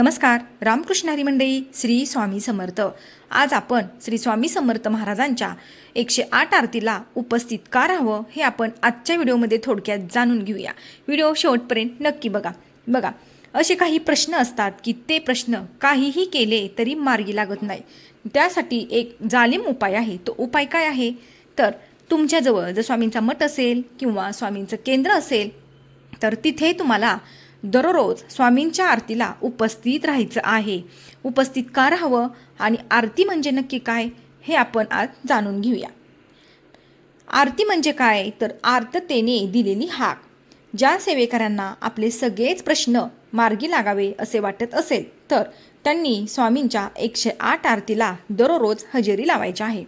नमस्कार रामकृष्ण हरी मंडळी श्री स्वामी समर्थ. आज आपण श्री स्वामी समर्थ महाराजांच्या एकशे आठ आरतीला उपस्थित का राहावं हे आपण आजच्या व्हिडिओमध्ये थोडक्यात जाणून घेऊया. व्हिडिओ शेवटपर्यंत नक्की बघा. बघा असे काही प्रश्न असतात की ते प्रश्न काहीही केले तरी मार्गी लागत नाही. त्यासाठी एक जालिम उपाय आहे. तो उपाय काय आहे? तर तुमच्याजवळ जर स्वामींचा मठ असेल किंवा स्वामींचं केंद्र असेल तर तिथे तुम्हाला दररोज स्वामींच्या आरतीला उपस्थित राहायचं आहे. उपस्थित का राहावं आणि आरती म्हणजे नक्की काय हे आपण आज जाणून घेऊया. आरती म्हणजे काय? तर आर्ततेने दिलेली हाक ज्या सेवेकऱ्यांना आपले सगळेच प्रश्न मार्गी लागावे असे वाटत असेल तर त्यांनी स्वामींच्या एकशे आठ आरतीला दररोज हजेरी लावायची आहे.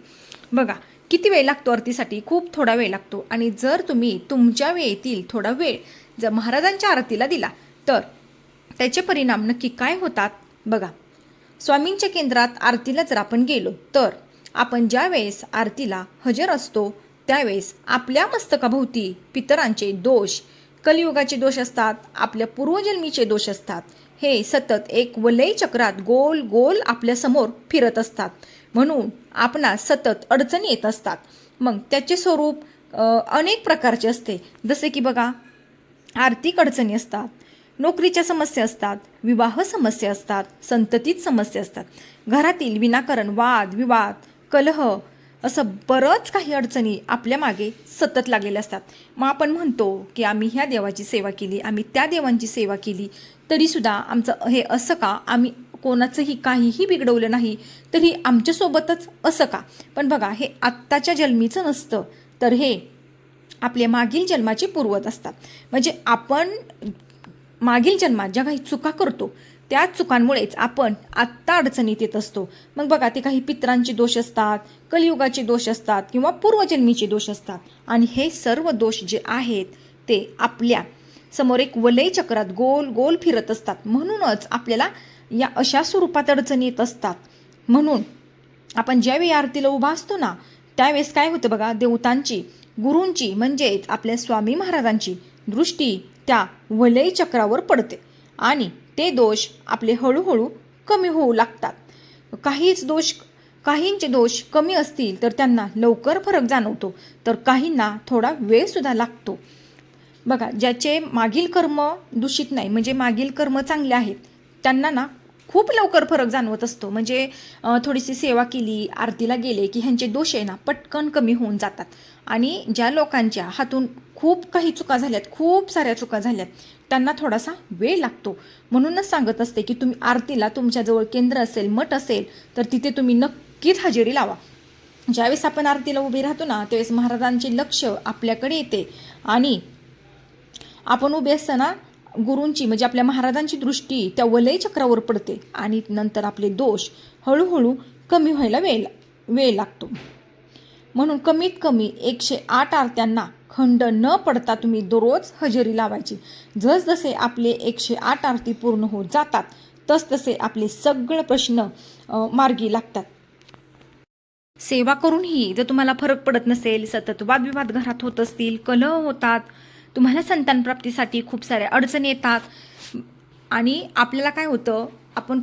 बघा किती वेळ लागतो आरतीसाठी? खूप थोडा वेळ लागतो. आणि जर तुम्ही तुमच्या वेळेतील थोडा वेळ जर महाराजांच्या आरतीला दिला तर त्याचे परिणाम नक्की काय होतात? बघा. स्वामींच्या केंद्रात आरतीला जर आपण गेलो तर आपण ज्यावेळेस आरतीला हजर असतो त्यावेळेस आपल्या मस्तकाभोवती पितरांचे दोष कलियुगाचे दोष असतात आपल्या पूर्वजन्मीचे दोष असतात. हे सतत एक वलय चक्रात गोल गोल आपल्यासमोर फिरत असतात. म्हणून आपणास सतत अडचणी येत असतात. मग त्याचे स्वरूप अनेक प्रकारचे असते. जसे की बघा आर्थिक अडचणी असतात नोकरीच्या समस्या असतात विवाह समस्या असतात संततीत समस्या असतात. घरातील विनाकारण वाद विवाद कलह असं बरंच काही अडचणी आपल्या मागे सतत लागलेल्या असतात. मग आपण म्हणतो की आम्ही ह्या देवाची सेवा केली आम्ही त्या देवांची सेवा केली तरीसुद्धा आमचं हे असं का? आम्ही कोणाचंही काहीही बिघडवलं नाही तरी आमच्यासोबतच असं का? पण बघा हे आत्ताच्या जन्मीचं नसतं तर हे आपल्या मागील जन्माचे पूर्वत असतात. म्हणजे आपण मागील जन्मात ज्या काही चुका करतो त्या चुकांमुळेच आपण आत्ता अडचणीत येत असतो. मग बघा ते काही पित्रांचे दोष असतात कलियुगाचे दोष असतात किंवा पूर्वजन्मीचे दोष असतात. आणि हे सर्व दोष जे आहेत ते आपल्यासमोर एक वलय चक्रात गोल गोल फिरत असतात. म्हणूनच आपल्याला या अशा स्वरूपात अडचणी येत असतात. म्हणून आपण ज्यावेळी आरतीला उभा असतो ना त्यावेळेस काय होतं बघा देवतांची गुरूंची म्हणजेच आपल्या स्वामी महाराजांची दृष्टी त्या वलय चक्रावर पडते आणि ते दोष आपले हळूहळू कमी होऊ लागतात. काहीच दोष काहींचे दोष कमी असतील तर त्यांना लवकर फरक जाणवतो. तर काहींना थोडा वेळसुद्धा लागतो. बघा ज्याचे मागील कर्म दूषित नाही म्हणजे मागील कर्म चांगले आहेत त्यांना ना खूप लवकर फरक जाणवत असतो. म्हणजे थोडीशी सेवा केली आरतीला गेले की ह्यांचे दोष आहे ना पटकन कमी होऊन जातात. आणि ज्या लोकांच्या हातून खूप काही चुका झाल्यात खूप साऱ्या चुका झाल्यात त्यांना थोडासा वेळ लागतो. म्हणूनच सांगत असते की तुम्ही आरतीला तुमच्याजवळ केंद्र असेल मठ असेल तर तिथे तुम्ही नक्कीच हजेरी लावा. ज्यावेळेस आपण आरतीला उभे राहतो ना त्यावेळेस महाराजांचे लक्ष आपल्याकडे येते. आणि आपण उभे असताना गुरूंची म्हणजे आपल्या महाराजांची दृष्टी त्या वलय चक्रावर पडते आणि नंतर आपले दोष हळूहळू कमी व्हायला वेळ वेळ लागतो. म्हणून कमीत कमी एकशे आठ आरत्यांना खंड न पडता तुम्ही दररोज हजेरी लावायची. जसजसे आपले एकशे आठ आरती पूर्ण होत जातात तसतसे आपले सगळे प्रश्न मार्गी लागतात. सेवा करूनही जर तुम्हाला फरक पडत नसेल सतत वादविवाद घरात होत असतील कलह होतात तुम्हाला संतान प्राप्तीसाठी खूप साऱ्या अडचणी येतात. आणि आपल्याला काय होतं आपण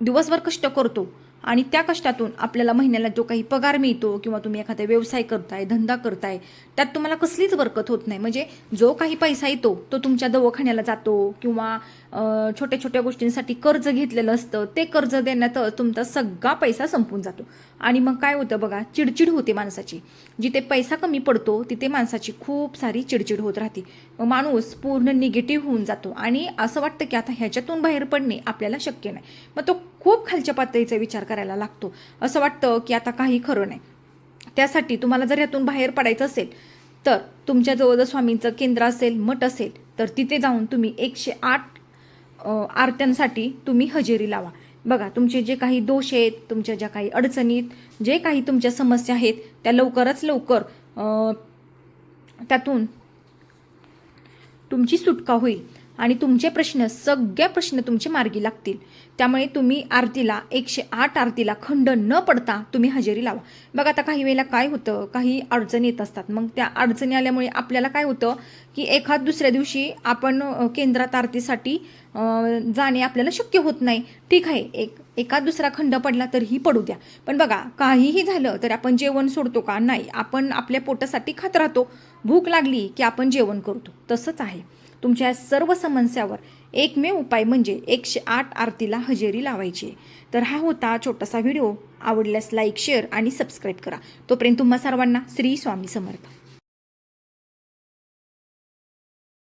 दिवसभर कष्ट करतो आणि त्या कष्टातून आपल्याला महिन्याला जो काही पगार मिळतो किंवा तुम्ही एखादा व्यवसाय करताय धंदा करताय त्यात तुम्हाला कसलीच बरकत होत नाही. म्हणजे जो काही पैसा येतो तो तुमच्या दवाखान्याला जातो किंवा छोट्या छोट्या गोष्टींसाठी कर्ज घेतलेलं असतं ते कर्ज देण्यातच तुमचा सगळा पैसा संपून जातो. आणि मग काय होतं बघा चिडचिड होते माणसाची. जिथे पैसा कमी पडतो तिथे माणसाची खूप सारी चिडचिड होत राहते. मग माणूस पूर्ण निगेटिव्ह होऊन जातो आणि असं वाटतं की आता ह्याच्यातून बाहेर पडणे आपल्याला शक्य नाही. मग तो खूप खालच्या पातळीचा विचार करायला लागतो. असं वाटतं की आता काही खरं नाही. त्यासाठी तुम्हाला जर यातून बाहेर पडायचं असेल तर तुमच्याजवळ जर स्वामींचं केंद्र असेल मठ असेल तर तिथे जाऊन तुम्ही एकशे आठ आरत्यांसाठी तुम्ही हजेरी लावा. बघा तुमचे जे काही दोष आहेत तुमच्या ज्या काही अडचणीत जे काही तुमच्या समस्या आहेत त्या लवकरच लवकर त्यातून तुमची सुटका होईल. आणि तुमचे प्रश्न सगळे प्रश्न तुमचे मार्गी लागतील. त्यामुळे तुम्ही आरतीला एकशे आठ आरतीला खंड न पडता तुम्ही हजेरी लावा. बघा आता काही वेळेला काय होतं काही अडचणी येत असतात. मग त्या अडचणी आल्यामुळे आपल्याला काय होतं की एखाद दुसऱ्या दिवशी आपण केंद्रात आरतीसाठी जाणे आपल्याला शक्य होत नाही. ठीक आहे एक एखाद दुसरा खंड पडला तरीही पडू द्या. पण बघा काहीही झालं तर आपण जेवण सोडतो का? नाही. आपण आपल्या पोटासाठी खात राहतो. भूक लागली की आपण जेवण करतो. तसंच आहे. तुमच्या सर्व समस्यावर एकमेव उपाय म्हणजे एकशे आठ आरतीला हजेरी लावायची तर हा होता छोटासा व्हिडिओ. आवडल्यास लाईक शेअर आणि सबस्क्राईब करा. तोपर्यंत तुम्हा सर्वांना श्री स्वामी समर्थ.